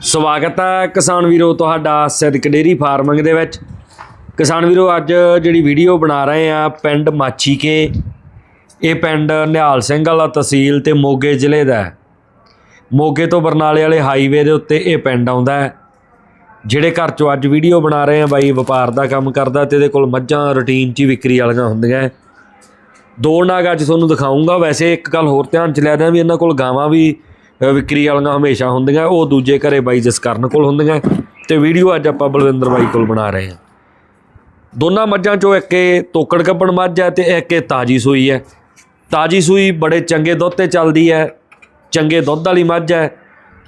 ਸਵਾਗਤ ਹੈ ਕਿਸਾਨ ਵੀਰੋ, ਤੁਹਾਡਾ ਸਿੱਧਕ ਡੇਰੀ ਫਾਰਮਿੰਗ ਦੇ ਵਿੱਚ। ਕਿਸਾਨ ਵੀਰੋ, ਅੱਜ ਜਿਹੜੀ ਵੀਡੀਓ ਬਣਾ ਰਹੇ ਆ ਪਿੰਡ ਮਾਛੀਕੇ। ਇਹ ਪਿੰਡ ਨਿਹਾਲ ਸਿੰਘ ਵਾਲਾ ਤਹਿਸੀਲ ਤੇ ਮੋਗੇ ਜ਼ਿਲ੍ਹੇ ਦਾ ਹੈ। ਮੋਗੇ ਤੋਂ ਬਰਨਾਲੇ ਵਾਲੇ ਹਾਈਵੇ ਦੇ ਉੱਤੇ ਇਹ ਪਿੰਡ ਆਉਂਦਾ ਹੈ। ਜਿਹੜੇ ਘਰ ਚੋਂ ਅੱਜ ਵੀਡੀਓ ਬਣਾ ਰਹੇ ਆ ਬਾਈ ਵਪਾਰ ਦਾ ਕੰਮ ਕਰਦਾ ਤੇ ਇਹਦੇ ਕੋਲ ਮੱਝਾਂ, ਰੁਟੀਨ 'ਚ ਹੀ ਵਿਕਰੀ ਵਾਲੀਆਂ ਹੁੰਦੀਆਂ ਹੈ। ਦੋ ਨਾਗ ਅੱਜ ਤੁਹਾਨੂੰ ਦਿਖਾਉਂਗਾ ਵੈਸੇ ਇੱਕ ਗੱਲ ਹੋਰ ਧਿਆਨ ਚ ਲੈ ਦਿਆਂ ਵੀ ਇਹਨਾਂ ਕੋਲ ਗਾਵਾਂ ਵੀ ਵਿਕਰੀ ਵਾਲੀਆਂ ਹਮੇਸ਼ਾ ਹੁੰਦੀਆਂ, ਉਹ ਦੂਜੇ ਘਰੇ ਬਾਈ ਜਸਕਰਨ ਕੋਲ ਹੁੰਦੀਆਂ ਤੇ ਵੀਡੀਓ ਅੱਜ ਆਪਾਂ ਬਲਵਿੰਦਰ ਬਾਈ ਕੋਲ ਬਣਾ ਰਹੇ ਹਾਂ। ਦੋਨਾਂ ਮੱਝਾਂ ਚੋਂ ਇੱਕ ਇਹ ਤੋਕੜ ਕੱਪਣ ਮੱਝ ਹੈ ਤੇ ਇੱਕ ਇਹ ਤਾਜੀ ਸੂਈ ਹੈ। ਤਾਜੀ ਸੂਈ ਬੜੇ ਚੰਗੇ ਦੁੱਧ ਤੇ ਚੱਲਦੀ ਹੈ, ਚੰਗੇ ਦੁੱਧ ਵਾਲੀ ਮੱਝ ਹੈ।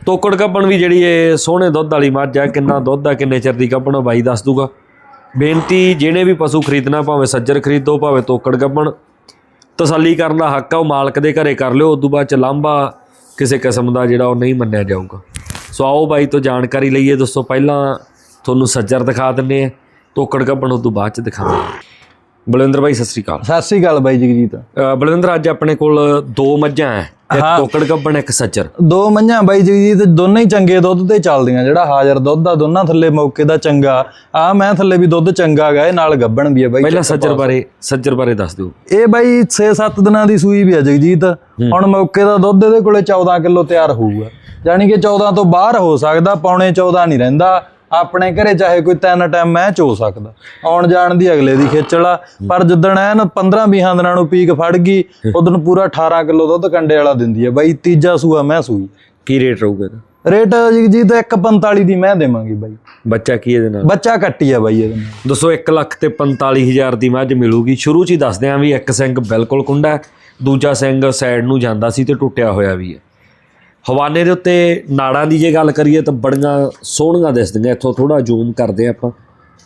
ਤੋਕੜ ਕੱਪਣ ਵੀ ਜਿਹੜੀ ਇਹ ਸੋਹਣੇ ਦੁੱਧ ਵਾਲੀ ਮੱਝ ਹੈ, ਕਿੰਨਾ ਦੁੱਧ ਹੈ, ਕਿੰਨੇ ਚਿਰ ਦੀ ਕੱਪਣ ਬਾਈ ਦੱਸ ਦੂਗਾ। ਬੇਨਤੀ ਜਿਹਨੇ ਵੀ ਪਸ਼ੂ ਖਰੀਦਣਾ ਭਾਵੇਂ ਸੱਜਰ ਖਰੀਦੋ, ਭਾਵੇਂ ਤੋਕੜ ਕੱਪਣ, ਤਸੱਲੀ ਕਰਨ ਦਾ ਹੱਕ ਆ, ਉਹ ਮਾਲਕ ਦੇ ਘਰੇ ਕਰ ਲਿਓ, ਉਦੋਂ ਬਾਅਦ ਚ ਲਾਂਭਾ ਕਿਸੇ ਕਿਸਮ ਦਾ ਜਿਹੜਾ ਉਹ ਨਹੀਂ ਮੰਨਿਆ ਜਾਊਗਾ। ਸੋ ਆਓ ਬਾਈ ਤੋਂ ਜਾਣਕਾਰੀ ਲਈਏ ਦੋਸਤੋ ਪਹਿਲਾਂ ਤੁਹਾਨੂੰ ਸੱਜਰ ਦਿਖਾ ਦਿੰਨੇ ਆ ਤੋਕੜ ਕੱਪਣ ਉਦੋਂ ਬਾਅਦ ਚ ਦਿਖਾਵਾਂਗੇ। ਬਲਵਿੰਦਰ ਬਾਈ ਸਤਿ ਸ੍ਰੀ ਅਕਾਲ। ਸਤਿ ਸ੍ਰੀ ਅਕਾਲ ਬਾਈ ਜਗਜੀਤ। ਬਲਵਿੰਦਰ ਅੱਜ ਆਪਣੇ ਕੋਲ ਦੋ ਮੱਝਾਂ ਹੈ। ਇੱਕ ਹਾਂ। ਤੋਕੜ ਕੱਪਣ ਇੱਕ ਸੱਜਰ। ਦੋ ਮੰਝਾਂ ਬਾਈ ਜਗਜੀਤ ਦੋਨੇ ਹੀ ਚੰਗੇ ਦੁੱਧ ਤੇ ਚੱਲਦੀਆਂ ਜਿਹੜਾ ਹਾਜ਼ਰ ਦੁੱਧ ਆ ਦੋਨਾਂ ਥੱਲੇ ਮੌਕੇ ਦਾ ਚੰਗਾ। ਆ ਮੈਂ ਥੱਲੇ ਵੀ ਦੁੱਧ ਚੰਗਾ ਗਾ ਇਹ ਨਾਲ ਗੱਬਣ ਵੀ ਆ ਬਾਈ ਪਹਿਲਾਂ ਸੱਜਰ ਬਾਰੇ ਸੱਜਰ ਬਾਰੇ ਦੱਸ ਦਿਓ। ਇਹ ਬਾਈ 6-7 ਦਿਨਾਂ ਦੀ ਸੂਈ ਵੀ ਆ ਜਗਜੀਤ। ਹੁਣ ਮੌਕੇ ਦਾ ਦੁੱਧ ਇਹਦੇ ਕੋਲੇ 14 ਕਿਲੋ ਤਿਆਰ ਹੋਊਗਾ। ਯਾਨੀ ਕਿ 14 ਤੋਂ ਬਾਹਰ ਹੋ ਸਕਦਾ ਪੌਣੇ 14 ਨਹੀਂ ਰਹਿੰਦਾ। ਆਪਣੇ ਘਰੇ ਚਾਹੇ ਕੋਈ ਤਿੰਨ ਟਾਈਮ ਮੈਚ ਹੋ ਸਕਦਾ। ਆਉਣ ਜਾਣ ਦੀ ਅਗਲੇ ਦੀ ਖੇਚਲ ਆ। ਪਰ ਜਿੱਦਣ ਐਨ 15 20 ਦਿਨਾਂ ਨੂੰ ਪੀਕ ਫੜ ਗਈ ਉਦੋਂ ਪੂਰਾ 18 ਕਿਲੋ ਦੁੱਧ ਕੰਡੇ ਵਾਲਾ ਦਿੰਦੀ ਹੈ ਬਾਈ ਤੀਜਾ ਸੂਆ ਮੈਂ ਸੂਈ। ਕੀ ਰੇਟ ਰਹੂਗਾ ਇਹਦਾ? ਰੇਟ ਜਗਜੀਤ 145 ਦੀ ਮੈਂ ਦੇਵਾਂਗੀ ਬਾਈ। ਬੱਚਾ ਕੀ ਇਹਦੇ ਨਾਲ? ਬੱਚਾ ਕੱਟੀ ਆ ਬਾਈ ਇਹਦੇ ਨਾਲ। ਦੋਸਤੋ 1 ਲੱਖ ਤੇ 45000 ਦੀ ਮੱਝ ਮਿਲੂਗੀ। ਸ਼ੁਰੂ 'ਚ ਹੀ ਦੱਸਦੇ ਆਂ ਵੀ ਇੱਕ ਸਿੰਘ ਬਿਲਕੁਲ ਕੁੰਡਾ ਦੂਜਾ ਸਿੰਘ ਸਾਈਡ ਨੂੰ ਜਾਂਦਾ ਸੀ ਤੇ ਟੁੱਟਿਆ ਹੋਇਆ ਵੀ ਹੈ। ਹਵਾਨੇ ਦੇ ਉੱਤੇ ਨਾੜਾਂ ਦੀ ਜੇ ਗੱਲ ਕਰੀਏ ਤਾਂ ਬੜੀਆਂ ਸੋਹਣੀਆਂ ਦਿਸਦੀਆਂ, ਇੱਥੋਂ ਥੋੜਾ ਜ਼ੂਮ ਕਰਦੇ ਆਪਾਂ।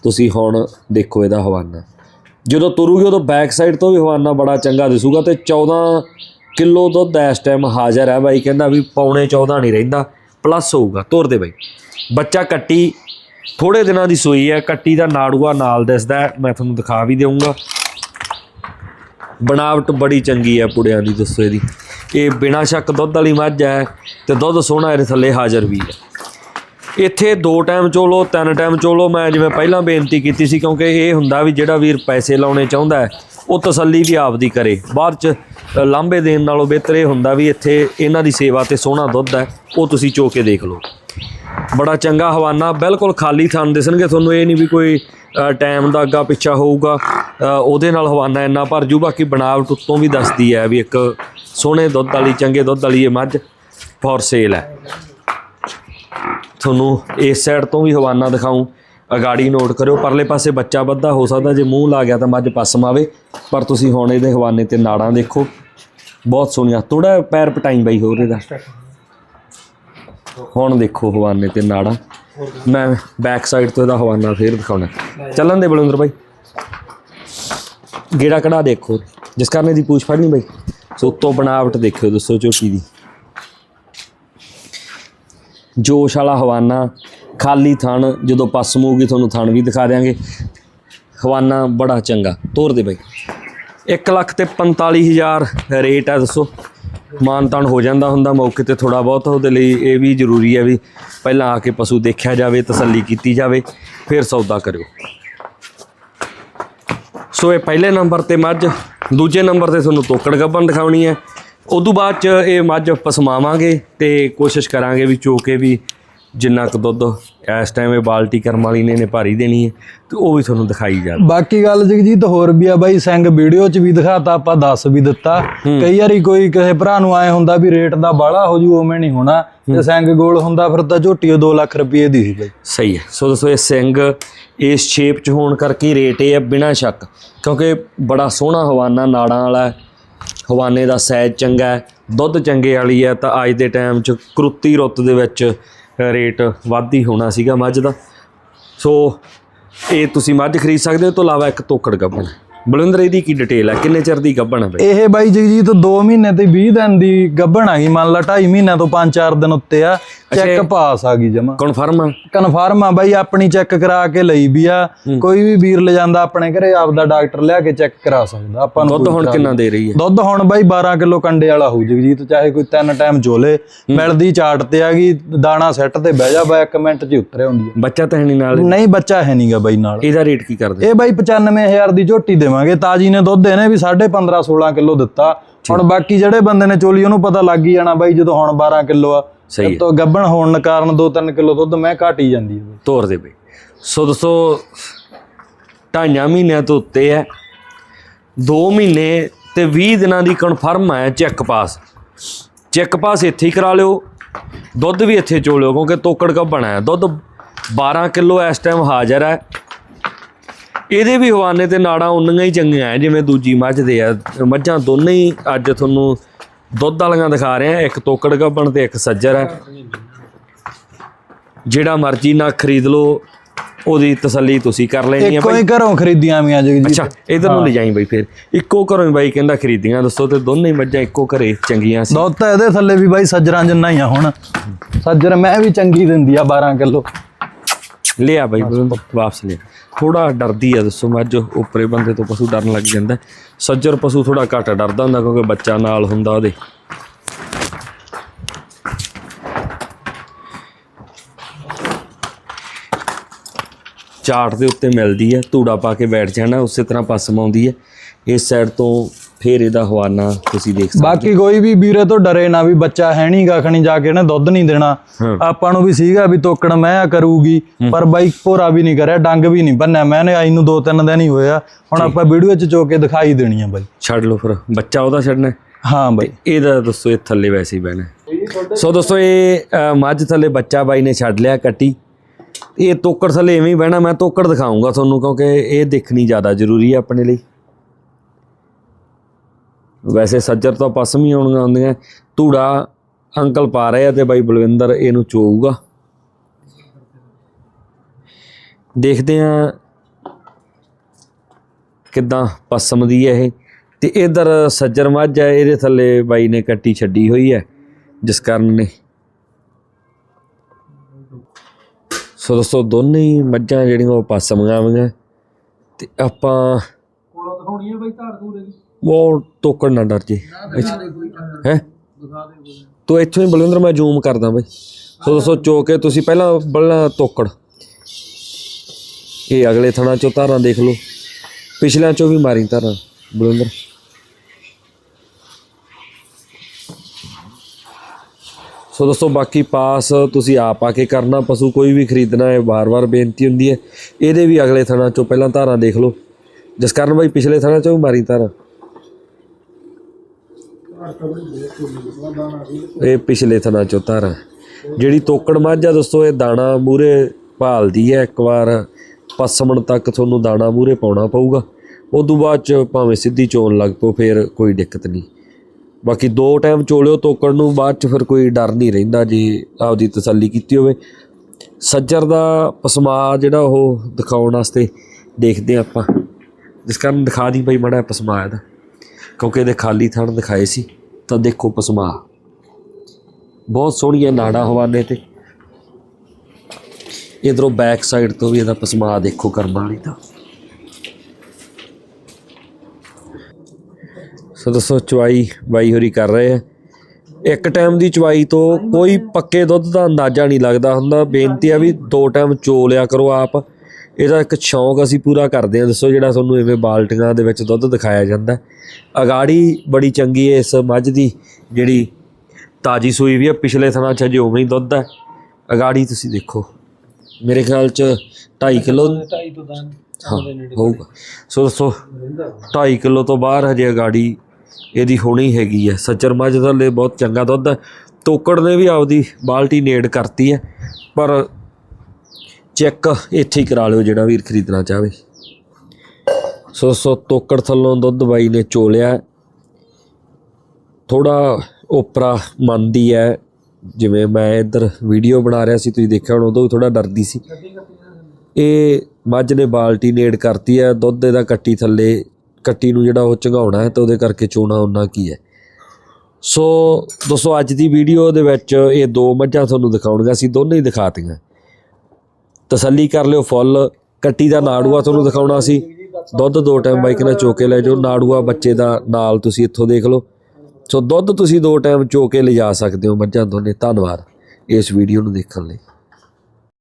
ਤੁਸੀਂ ਹੁਣ ਦੇਖੋ ਇਹਦਾ ਹਵਾਨਾ। ਜਦੋਂ ਤੁਰੂਗੀ ਉਦੋਂ ਬੈਕ ਸਾਈਡ ਤੋਂ ਵੀ ਹਵਾਨਾ ਬੜਾ ਚੰਗਾ ਦਿਸੂਗਾ ਤੇ 14 ਕਿਲੋ ਦੁੱਧ ਇਸ ਟਾਈਮ ਹਾਜ਼ਰ ਹੈ ਬਾਈ, ਕਹਿੰਦਾ ਵੀ ਪੌਣੇ 14 ਨਹੀਂ ਰਹਿੰਦਾ ਪਲੱਸ ਹੋਊਗਾ, ਤੁਰ ਦੇ ਬਾਈ। ਬੱਚਾ ਕੱਟੀ ਥੋੜੇ ਦਿਨਾਂ ਦੀ ਸੂਈ ਹੈ, ਕੱਟੀ ਦਾ ਨਾੜੂਆ ਨਾਲ ਦਿਸਦਾ ਮੈਂ ਤੁਹਾਨੂੰ ਦਿਖਾ ਵੀ ਦੇਵਾਂਗਾ ਬਣਾਵਟ ਬੜੀ ਚੰਗੀ ਹੈ ਪੁੜਿਆਂ ਦੀ ਦੱਸੋ ਇਹਦੀ ਇਹ ਬਿਨਾਂ ਸ਼ੱਕ ਦੁੱਧ ਵਾਲੀ ਮੱਝ ਹੈ ਤੇ ਦੁੱਧ ਸੋਹਣਾ ਇਹਦੇ ਥੱਲੇ ਹਾਜ਼ਰ ਵੀ ਹੈ। ਇੱਥੇ ਦੋ ਟਾਈਮ ਚੋਲੋ ਤਿੰਨ ਟਾਈਮ ਚੋਲੋ ਮੈਂ ਜਿਵੇਂ ਪਹਿਲਾਂ ਬੇਨਤੀ ਕੀਤੀ ਸੀ ਕਿਉਂਕਿ ਇਹ ਹੁੰਦਾ ਵੀ ਜਿਹੜਾ ਵੀਰ ਪੈਸੇ ਲਾਉਣੇ ਚਾਹੁੰਦਾ ਹੈ ਉਹ ਤਸੱਲੀ ਵੀ ਆਪਦੀ ਕਰੇ। ਬਾਅਦ ਚ ਅ, ਲਾਂਭੇ ਦੇਣ ਨਾਲੋਂ ਬਿਹਤਰ ਇਹ ਹੁੰਦਾ ਵੀ ਇੱਥੇ ਇਹਨਾਂ ਦੀ ਸੇਵਾ ਤੇ ਸੋਹਣਾ ਦੁੱਧ ਹੈ ਉਹ ਤੁਸੀਂ ਚੋ ਕੇ ਦੇਖ ਲਓ। ਬੜਾ ਚੰਗਾ ਹਵਾਨਾ ਬਿਲਕੁਲ ਖਾਲੀ ਥਣ ਦਿਸਣਗੇ ਤੁਹਾਨੂੰ ਇਹ ਨਹੀਂ ਵੀ ਕੋਈ ਟਾਈਮ ਦਾ ਅੱਗਾ ਪਿੱਛਾ ਹੋਊਗਾ। ਉਹਦੇ ਨਾਲ ਹਵਾਨਾ ਇੰਨਾ ਭਰ ਜੂ, ਬਾਕੀ ਬਣਾਵਟ ਉੱਤੋਂ ਵੀ ਦੱਸਦੀ ਹੈ ਵੀ ਇੱਕ ਸੋਹਣੇ ਦੁੱਧ ਵਾਲੀ, ਚੰਗੇ ਦੁੱਧ ਵਾਲੀ ਇਹ ਮੱਝ ਫॉर ਸੇਲ ਹੈ ਤੁਹਾਨੂੰ ਇਸ ਸਾਈਡ ਤੋਂ ਵੀ ਹਵਾਨਾ ਦਿਖਾਉਂ ਅਗਾੜੀ ਨੋਟ ਕਰਿਓ, ਪਰਲੇ ਪਾਸੇ ਬੱਚਾ ਬੱਧਾ ਹੋ ਸਕਦਾ, ਜੇ ਮੂੰਹ ਲਾ ਗਿਆ ਤਾਂ ਮੱਝ ਪਸਮ ਆਵੇ ਪਰ ਤੁਸੀਂ ਹੁਣ ਇਹਦੇ ਹਵਾਨੇ ਤੇ ਨਾੜਾਂ ਦੇਖੋ। ਬਹੁਤ ਸੋਹਣੀਆਂ ਥੋੜਾ ਪੈਰ ਪਟਾਈ ਬਾਈ ਹੋਰ ਇਹਦਾ। ਹੁਣ ਦੇਖੋ ਹਵਾਨੇ ਤੇ ਨਾੜਾਂ। ਮੈਂ ਬੈਕ ਸਾਈਡ ਤੋਂ ਇਹਦਾ ਹਵਾਨਾ ਫੇਰ ਦਿਖਾਉਣਾ। ਚੱਲਣ ਦੇ ਬਲਵਿੰਦਰ ਬਾਈ। ਗੇੜਾ ਕਢਾ ਦੇਖੋ। ਜਿਸ ਕਰਨੇ ਦੀ ਪੂਛ ਫੜਨੀ ਬਾਈ ਸੋ ਉੱਤੋਂ ਬਣਾਵਟ ਦੇਖਿਓ ਦੱਸੋ ਝੋਟੀ ਦੀ। ਜੋਸ਼ ਵਾਲਾ ਹਵਾਨਾ, ਖਾਲੀ ਥਣ, ਜਦੋਂ ਪਸਮ ਹੋਊਗੀ ਤੁਹਾਨੂੰ ਥਣ ਵੀ ਦਿਖਾ ਦਿਆਂਗੇ। ਹਵਾਨਾ ਬੜਾ ਚੰਗਾ। ਤੋਰ ਦੇ ਬਾਈ। 1 ਲੱਖ ਤੇ 45000 ਰੇਟ ਹੈ ਦੱਸੋ। ਮਾਨਤਾਨ ਹੋ ਜਾਂਦਾ ਹੁੰਦਾ ਮੌਕੇ ਤੇ ਥੋੜਾ ਬਹੁਤ, ਉਹਦੇ ਲਈ ਇਹ ਵੀ ਜ਼ਰੂਰੀ ਹੈ ਵੀ ਪਹਿਲਾਂ ਆ ਕੇ ਪਸ਼ੂ ਦੇਖਿਆ ਜਾਵੇ, ਤਸੱਲੀ ਕੀਤੀ ਜਾਵੇ, ਫਿਰ ਸੌਦਾ ਕਰਿਓ। ਸੋ ਇਹ ਪਹਿਲੇ ਨੰਬਰ ਤੇ ਮੱਝ, ਦੂਜੇ ਨੰਬਰ ਤੇ ਤੁਹਾਨੂੰ ਤੋਕੜ ਗੱਬਨ ਦਿਖਾਉਣੀ ਹੈ। ਉਦੋਂ ਬਾਅਦ ਚ ਇਹ ਮੱਝ ਪਸਮਾਵਾਂਗੇ ਤੇ ਕੋਸ਼ਿਸ਼ ਕਰਾਂਗੇ ਵੀ ਚੋਕੇ ਵੀ ਜਿੰਨਾ ਕੁ ਦੁੱਧ ਇਸ ਟਾਈਮ ਇਹ ਬਾਲਟੀ ਕਰਮ ਵਾਲੀ ਨੇ ਨੇ ਭਾਰੀ ਦੇਣੀ ਹੈ ਤੇ ਉਹ ਵੀ ਤੁਹਾਨੂੰ ਦਿਖਾਈ ਜਾਵੇ ਬਾਕੀ ਗੱਲ ਜਗਜੀਤ ਹੋਰ ਵੀ ਆ ਬਾਈ ਸਿੰਘ ਵੀਡੀਓ 'ਚ ਵੀ ਦਿਖਾਤਾ ਆਪਾਂ ਦੱਸ ਵੀ ਦਿੱਤਾ। ਕਈ ਵਾਰੀ ਕੋਈ ਕਿਸੇ ਭਰਾ ਨੂੰ ਆਏ ਹੁੰਦਾ ਵੀ ਰੇਟ ਦਾ ਬਾਹਲਾ ਹੋ ਜੂ ਉਵੇਂ ਨਹੀਂ ਹੋਣਾ। ਤੇ ਸਿੰਘ ਗੋਲ ਹੁੰਦਾ ਫਿਰ ਤਾਂ ਝੋਟੀ ਉਹ 2 ਲੱਖ ਰੁਪਏ ਦੀ ਸੀ ਬਾਈ। ਸਹੀ ਹੈ। ਸੋ ਦੋਸਤੋ ਇਹ ਸਿੰਘ ਇਸ ਸ਼ੇਪ ਚ ਹੋਣ ਕਰਕੇ ਰੇਟ ਇਹ ਹੈ ਬਿਨਾਂ ਸ਼ੱਕ। ਕਿਉਂਕਿ ਬੜਾ ਸੋਹਣਾ ਹਵਾਨਾ ਨਾੜਾਂ ਵਾਲਾ ਹਵਾਨੇ ਦਾ ਸਾਈਜ਼ ਚੰਗਾ ਹੈ। ਦੁੱਧ ਚੰਗੇ ਵਾਲੀ ਹੈ ਤਾਂ ਅੱਜ ਦੇ ਟਾਈਮ ਚ ਕਰੁੱਤੀ ਰੁੱਤ ਦੇ ਵਿੱਚ ਰੇਟ ਵੱਧ ਹੀ ਹੋਣਾ ਸੀਗਾ ਮੱਝ ਦਾ। ਸੋ, ਇਹ ਤੁਸੀਂ ਮੱਝ ਖਰੀਦ ਸਕਦੇ ਹੋ ਇਹ ਤੋਂ ਇਲਾਵਾ ਇੱਕ ਤੋਕੜ ਗੱਬਣ ਬਲਵਿੰਦਰ ਇਹਦੀ ਕੀ ਡਿਟੇਲ ਹੈ ਕਿੰਨੇ ਚਿਰ ਦੀ ਗੱਭਣ ਹੈ ਬਈ? ਇਹ ਬਾਈ ਜਗਜੀਤ 2 ਮਹੀਨੇ ਤੇ 20 ਦਿਨ ਦੀ ਗੱਭਣ ਆ ਗਈ। ਮੰਨ ਲਾ 2.5 ਮਹੀਨਿਆਂ ਤੋਂ 5-4 ਦਿਨ ਉੱਤੇ ਆ। ਚੈੱਕ ਪਾਸ ਆ ਗਈ ਜਮਾ। ਕਨਫਰਮ ਆ? ਕਨਫਰਮ ਆ ਬਾਈ ਆਪਣੀ ਚੈੱਕ ਕਰਾ ਕੇ ਲਈ ਵੀ ਆ। ਕੋਈ ਵੀ ਵੀਰ ਲੈ ਜਾਂਦਾ ਆਪਣੇ ਘਰੇ ਆਪਦਾ ਡਾਕਟਰ ਲਿਆ ਕੇ ਚੈੱਕ ਕਰਾ ਸਕਦਾ। ਆਪਾਂ ਨੂੰ ਦੁੱਧ ਹੁਣ ਕਿੰਨਾ ਦੇ ਰਹੀ ਹੈ? ਦੁੱਧ ਹੁਣ ਬਾਈ 12 ਕਿਲੋ ਕੰਡੇ ਵਾਲਾ ਹੋਊ ਜਗਜੀਤ ਚਾਹੇ ਕੋਈ ਤਿੰਨ ਟਾਈਮ ਜੋਲੇ। ਮਿਲਦੀ ਚਾਟ ਤੇ ਆ ਗਈ ਦਾਣਾ ਸੈੱਟ ਤੇ ਬਹਿ ਜਾ ਬਾ ਇੱਕ ਮਿੰਟ 'ਚ ਹੀ ਉਤਰਿਆ ਹੁੰਦੀ ਬੱਚਾ ਤਾਂ ਹੈ ਨਹੀਂ ਨਾਲ? ਆ ਨਹੀਂ ਬੱਚਾ ਹੈ ਨਹੀਂਗਾ ਬਾਈ ਨਾਲ। ਇਹਦਾ ਰੇਟ ਕੀ ਕਰਦੇ? ਇਹ ਬਾਈ 95000 ਦੀ ਝੋਟੀ ਦੇਵਾਂਗੇ। ਤਾਜੀ ਨੇ ਦੁੱਧ ਇਹਨੇ ਵੀ 15.5 16 ਕਿਲੋ ਦਿੱਤਾ। ਹੁਣ ਬਾਕੀ ਜਿਹੜੇ ਬੰਦੇ ਨੇ ਚੋਲੀ ਉਹਨੂੰ ਪਤਾ ਲੱਗ ਹੀ ਜਾਣਾ ਬਾਈ ਜਦੋਂ ਹੁਣ 12 ਕਿਲੋ ਆ। ਸਹੀ ਹੈ। ਤੋਂ ਗੱਬਣ ਹੋਣ ਕਾਰਨ 2-3 ਕਿਲੋ ਦੁੱਧ ਮੈਂ ਘਟ ਹੀ ਜਾਂਦੀ ਹੈ ਤੋਰ ਦੇ ਬਈ। ਸੋ ਦੋਸਤੋ ਢਾਈਆਂ ਮਹੀਨਿਆਂ ਤੋਂ ਉੱਤੇ ਹੈ। 2 ਮਹੀਨੇ ਤੇ 20 ਦਿਨਾਂ ਦੀ ਕਨਫਰਮ ਹੈ ਚੈੱਕ ਪਾਸ। ਚੈੱਕ ਪਾਸ ਇੱਥੇ ਹੀ ਕਰਾ ਲਿਓ। ਦੁੱਧ ਵੀ ਇੱਥੇ ਚੋ ਲਿਓ ਕਿਉਂਕਿ ਤੋਕੜ ਕਾ ਬਣਾਇਆ। ਦੁੱਧ 12 ਕਿਲੋ ਇਸ ਟਾਈਮ ਹਾਜ਼ਰ ਹੈ। ਇਹਦੇ ਵੀ ਹਵਾਨੇ ਤੇ ਨਾੜਾਂ ਉਨੀਆਂ ਹੀ ਚੰਗੀਆਂ ਹੈ ਜਿਵੇਂ ਦੂਜੀ ਮੱਝ ਦੇ ਆ। ਮੱਝਾਂ ਦੋਨੇ ਹੀ ਅੱਜ ਤੁਹਾਨੂੰ ਦੁੱਧ ਵਾਲੀਆਂ ਦਿਖਾ ਰਹੇ ਆ ਇੱਕ ਤੋਕੜ ਗੱਬਣ ਤੇ ਇੱਕ ਸੱਜਰ ਹੈ ਜਿਹੜਾ ਮਰਜ਼ੀ ਨਾ ਖਰੀਦ ਲਓ ਉਹਦੀ ਤਸੱਲੀ ਤੁਸੀਂ ਕਰ ਲੈਣੀ ਹੈ ਇੱਕੋ ਹੀ ਘਰੋਂ ਖਰੀਦੀਆਂ ਆਵੀਆਂ ਜਗਜੀਤ। ਅੱਛਾ ਇਧਰ ਨੂੰ ਲਿਜਾਈ ਬਾਈ ਫਿਰ। ਇੱਕੋ ਘਰੋਂ ਹੀ ਬਾਈ ਕਹਿੰਦਾ ਖਰੀਦੀਆਂ ਦੱਸੋ ਤੇ ਦੋਨੇ ਹੀ ਮੱਝਾਂ ਇੱਕੋ ਘਰੇ ਚੰਗੀਆਂ ਸੀ। ਦੁੱਧ ਤਾਂ ਇਹਦੇ ਥੱਲੇ ਵੀ ਬਾਈ ਸੱਜਰਾਂ ਜਿੰਨਾ ਹੀ ਆ ਹੁਣ। ਸੱਜਰ ਮੈਂ ਵੀ ਚੰਗੀ ਦਿੰਦੀ ਆ 12 ਕਿਲੋ। ਲਿਆ ਬਾਈ ਵਾਪਸ ਲਿਆ। ਥੋੜਾ ਡਰਦੀ ਆ, ਦੱਸੋ ਮੱਝ ਉੱਪਰੇ ਬੰਦੇ ਤੋਂ ਪਸ਼ੂ ਡਰਨ ਲੱਗ ਜਾਂਦਾ। ਸੱਜਰ ਪਸ਼ੂ ਥੋੜਾ ਘੱਟ ਡਰਦਾ ਹੁੰਦਾ ਕਿਉਂਕਿ ਬੱਚਾ ਨਾਲ ਹੁੰਦਾ ਉਹਦੇ। ਚਾਟ ਦੇ ਉੱਤੇ ਮਿਲਦੀ ਹੈ ਧੂੜਾ ਪਾ ਕੇ ਬੈਠ ਜਾਣਾ, ਉਸੇ ਤਰ੍ਹਾਂ ਪਸਮ ਆਉਂਦੀ ਹੈ ਇਸ ਸਾਈਡ ਤੋਂ ਫੇਰ ਇਹਦਾ ਹਵਾਨਾ ਤੁਸੀਂ ਦੇਖ ਸਕਦੇ ਬਾਕੀ ਕੋਈ ਵੀ ਵੀਰੇ ਤੋਂ ਡਰੇ ਨਾ ਵੀ ਬੱਚਾ ਹੈ ਨਹੀਂ ਗਾ ਖਣੀ ਜਾ ਕੇ ਇਹਨੇ ਦੁੱਧ ਨਹੀਂ ਦੇਣਾ। ਆਪਾਂ ਨੂੰ ਵੀ ਸੀਗਾ ਵੀ ਤੋਕੜ ਮੈਂ ਕਰੂਗੀ ਪਰ ਬਾਈ ਭੋਰਾ ਵੀ ਨਹੀਂ ਕਰਿਆ ਡੰਗ ਵੀ ਨਹੀਂ ਬੰਨਿਆ। ਮੈਨੇ ਆਈ ਨੂੰ ਦੋ ਤਿੰਨ ਦਿਨ ਹੀ ਹੋਇਆ। ਹੁਣ ਆਪਾਂ ਵੀਡੀਓ 'ਚ ਚੋ ਕੇ ਦਿਖਾਈ ਦੇਣੀ ਆ ਬਾਈ। ਛੱਡ ਲਓ ਫਿਰ ਬੱਚਾ ਉਹਦਾ ਛੱਡਣਾ। ਹੈ। ਬਾਈ। ਇਹਦਾ ਦੱਸੋ ਇਹ ਥੱਲੇ ਵੈਸੇ ਹੀ ਬਹਿਣਾ। ਸੋ ਦੋਸਤੋ ਇਹ ਮੱਝ ਥੱਲੇ ਬੱਚਾ ਬਾਈ ਨੇ ਛੱਡ ਲਿਆ ਕੱਟੀ। ਇਹ ਤੋਕੜ ਥੱਲੇ ਐਵੇਂ ਹੀ ਬਹਿਣਾ ਮੈਂ ਤੋਕੜ ਦਿਖਾਉਂਗਾ ਤੁਹਾਨੂੰ ਕਿਉਂਕਿ ਇਹ ਦੇਖਣੀ ਜ਼ਿਆਦਾ ਜ਼ਰੂਰੀ ਹੈ ਆਪਣੇ ਲਈ। ਵੈਸੇ ਸੱਜਰ ਤਾਂ ਪਸਮ ਹੀ ਆਉਣੀਆਂ ਹੁੰਦੀਆਂ। ਧੂੜਾ ਅੰਕਲ ਪਾ ਰਹੇ ਆ ਤੇ ਬਾਈ ਬਲਵਿੰਦਰ ਇਹਨੂੰ ਚੋਊਗਾ। ਦੇਖਦੇ ਆ ਕਿੱਦਾਂ ਪਸਮ ਦੀ ਹੈ ਇਹ। ਤੇ ਇਧਰ ਸੱਜਰ ਮੱਝ ਹੈ ਇਹਦੇ ਥੱਲੇ ਬਾਈ ਨੇ ਕੱਟੀ ਛੱਡੀ ਹੋਈ ਹੈ ਜਿਸ ਕਾਰਨ ਨੇ। ਸੋ ਦੋਸਤੋ, ਦੋਨੇ ਹੀ ਮੱਝਾਂ ਜਿਹੜੀਆਂ ਉਹ ਪਸਮੀਆਂ ਆਵੀਆਂ ਤੇ ਆਪਾਂ ਕੋਲੋਂ ਦਿਖਾਉਣੀ ਹੈ ਬਾਈ ਧਾਰ ਧੂਰੇ ਦੀ ਉਹ ਟੋਕਣ ਨਾ ਡਰ ਜੇ। ਹੈ? ਤੋ ਇੱਥੋਂ ਹੀ ਬਲਵਿੰਦਰ ਮੈਂ ਜ਼ੂਮ ਕਰਦਾ ਬਾਈ। ਸੋ ਦੋਸਤੋ ਚੋ ਕੇ ਤੁਸੀਂ ਪਹਿਲਾਂ ਪਹਿਲਾਂ ਤੋਕੜ ਇਹ ਅਗਲੇ ਥਣਾ ਚੋਂ ਧਾਰਾਂ ਦੇਖ ਲਓ। ਪਿਛਲਿਆਂ ਚੋਂ ਵੀ ਮਾਰੀ ਧਾਰਾਂ ਬਲਵਿੰਦਰ। ਸੋ ਦੋਸਤੋ ਬਾਕੀ ਪਾਸ ਤੁਸੀਂ ਆਪ ਆ ਕੇ ਕਰਨਾ। ਪਸ਼ੂ ਕੋਈ ਵੀ ਖਰੀਦਣਾ ਹੈ ਵਾਰ-ਵਾਰ ਬੇਨਤੀ ਹੁੰਦੀ ਹੈ। ਇਹਦੇ ਵੀ ਅਗਲੇ ਥਣਾ ਚੋਂ ਪਹਿਲਾਂ ਧਾਰਾਂ ਦੇਖ ਲਓ। ਜਿਸ ਕਾਰਨ ਬਾਈ ਪਿਛਲੇ ਥਣਾ ਚੋਂ ਵੀ ਮਾਰੀ ਧਾਰਾਂ। ਇਹ ਪਿਛਲੇ ਥਣਾ ਚੋਂ ਧਾਰਾ ਜਿਹੜੀ ਤੋਕੜ ਮਾਝਾ ਆ ਦੋਸਤੋ, ਇਹ ਦਾਣਾ ਮੂਰੇ ਭਾਲਦੀ ਹੈ, ਇੱਕ ਵਾਰ ਪਸਮਣ ਤੱਕ ਤੁਹਾਨੂੰ ਦਾਣਾ ਮੂਰੇ ਪਾਉਣਾ ਪਊਗਾ। ਉਦੋਂ ਬਾਅਦ ਚ ਭਾਵੇਂ ਸਿੱਧੀ ਚੋਣ ਲੱਗ ਪਓ ਫਿਰ ਕੋਈ ਦਿੱਕਤ ਨਹੀਂ। ਬਾਕੀ ਦੋ ਟਾਈਮ ਚੋਲਿਓ ਤੋਕੜ ਨੂੰ, ਬਾਅਦ ਚ ਫਿਰ ਕੋਈ ਡਰ ਨਹੀਂ ਰਹਿੰਦਾ ਜੇ ਆਪਦੀ ਤਸੱਲੀ ਕੀਤੀ ਹੋਵੇ। ਸੱਜਰ ਦਾ ਪਸਮਾ ਜਿਹੜਾ ਉਹ ਦਿਖਾਉਣ ਵਾਸਤੇ ਦੇਖਦੇ ਹਾਂ ਆਪਾਂ। ਜਿਸ ਕਾਰਨ ਦਿਖਾ ਦੀ ਬਈ ਮੜਾ ਪਸਮਾ ਇਹਦਾ। ਕਿਉਂਕਿ ਇਹਦੇ ਖਾਲੀ ਥਣ ਦਿਖਾਏ ਸੀ, ਤਾਂ ਦੇਖੋ ਪਸਮਾ। ਬਹੁਤ ਸੋਹਣੀਆਂ ਨਾੜਾ ਹਵਾਨੇ ਤੇ। ਇਧਰੋਂ ਬੈਕ ਸਾਈਡ ਤੋਂ ਵੀ ਇਹਦਾ ਪਸਮਾ ਦੇਖੋ ਕਰਮਾਂ ਵਾਲੀ ਤਾਂ। ਸੋ ਦੱਸੋ ਚਵਾਈ ਬਾਈ ਹੋਰੀ ਕਰ ਰਹੇ ਆ। ਇੱਕ ਟਾਈਮ ਦੀ ਚਵਾਈ ਤੋਂ ਕੋਈ ਪੱਕੇ ਦੁੱਧ ਦਾ ਅੰਦਾਜ਼ਾ ਨਹੀਂ ਲੱਗਦਾ ਹੁੰਦਾ। ਬੇਨਤੀ ਆ ਵੀ ਦੋ ਟਾਈਮ ਚੋ ਲਿਆ ਕਰੋ ਆਪ। ਇਹਦਾ ਇੱਕ ਸ਼ੌਂਕ ਅਸੀਂ ਪੂਰਾ ਕਰਦੇ ਹਾਂ। ਦੱਸੋ ਜਿਹੜਾ ਤੁਹਾਨੂੰ ਐਵੇਂ ਬਾਲਟੀਆਂ ਦੇ ਵਿੱਚ ਦੁੱਧ ਦਿਖਾਇਆ ਜਾਂਦਾ। ਅਗਾੜੀ ਬੜੀ ਚੰਗੀ ਹੈ ਇਸ ਮੱਝ ਦੀ ਜਿਹੜੀ ਤਾਜੀ ਸੂਈ ਵੀ ਹੈ। ਪਿਛਲੇ ਥਣਾ ਚ ਅਜੇ ਉਵੇਂ ਹੀ ਦੁੱਧ ਹੈ। ਅਗਾੜੀ ਤੁਸੀਂ ਦੇਖੋ। ਮੇਰੇ ਖਿਆਲ ਚ 2.5 ਕਿਲੋ 2.5 ਤੋਂ ਤਾਂ ਹਾਂ ਹੋਊਗਾ। ਸੋ ਦੋਸਤੋ 2.5 ਕਿਲੋ। ਤੋਂ ਬਾਹਰ ਹਜੇ ਗਾੜੀ ਇਹਦੀ ਹੋਣੀ ਹੈਗੀ ਹੈ। ਸੱਚਰ ਮੱਝ ਦਾ ਲਈ ਬਹੁਤ ਚੰਗਾ ਦੁੱਧ ਹੈ। ਤੋਕੜ ਨੇ ਵੀ ਆਪਦੀ ਬਾਲਟੀ ਨੇੜ ਕਰਤੀ ਹੈ। ਪਰ ਚੈੱਕ ਇੱਥੇ ਹੀ ਕਰਾ ਲਿਓ ਜਿਹੜਾ ਵੀਰ ਖਰੀਦਣਾ ਚਾਹਵੇ। ਸੋ ਸੋ ਤੋਕੜ ਥੱਲੋਂ ਦੁੱਧ ਬਾਈ ਨੇ ਚੋਲਿਆ। ਥੋੜਾ ਓਪਰਾ ਮੰਨਦੀ ਹੈ। ਜਿਵੇਂ ਮੈਂ ਇੱਧਰ ਵੀਡੀਓ ਬਣਾ ਰਿਹਾ ਸੀ, ਤੁਸੀਂ ਦੇਖਿਆ ਹੁਣ, ਉਦੋਂ ਵੀ ਥੋੜਾ ਡਰਦੀ ਸੀ। ਇਹ ਮੱਝ ਨੇ ਬਾਲਟੀ ਨੇੜ ਕਰਤੀ ਹੈ, ਦੁੱਧ ਇਹਦਾ ਕੱਟੀ ਥੱਲੇ, ਕੱਟੀ ਨੂੰ ਜਿਹੜਾ ਉਹ ਚੰਗਾਉਣਾ ਹੈ ਤੇ ਉਹਦੇ ਕਰਕੇ ਚੋਣਾ ਉਹਨਾਂ ਕੀ ਹੈ। ਸੋ ਦੋਸਤੋ, ਅੱਜ ਦੀ ਵੀਡੀਓ ਦੇ ਵਿੱਚ ਇਹ ਦੋ ਮੱਝਾਂ ਤੁਹਾਨੂੰ ਦਿਖਾਉਣੀਆਂ ਅਸੀਂ ਦੋਨੇ ਹੀ ਦਿਖਾਤੀਆਂ ਤਸੱਲੀ ਕਰ ਲਿਓ, ਫੁੱਲ ਕੱਟੀ ਦਾ ਨਾੜੂਆ ਤੁਹਾਨੂੰ ਦਿਖਾਉਣਾ ਸੀ। ਦੁੱਧ ਦੋ ਟਾਈਮ ਬਾਈਕ ਨਾਲ ਚੋਕੇ ਲੈ ਜਾਓ, ਨਾੜੂਆ ਬੱਚੇ ਦਾ ਨਾਲ ਤੁਸੀਂ ਇੱਥੋਂ ਦੇਖ ਲਓ। ਸੋ ਦੁੱਧ ਤੁਸੀਂ ਦੋ ਟਾਈਮ ਚੋ ਕੇ ਲਿਜਾ ਸਕਦੇ ਹੋ, ਮੱਝਾਂ ਦੋਨੇ, ਧੰਨਵਾਦ ਇਸ ਵੀਡੀਓ ਨੂੰ ਦੇਖਣ ਲਈ।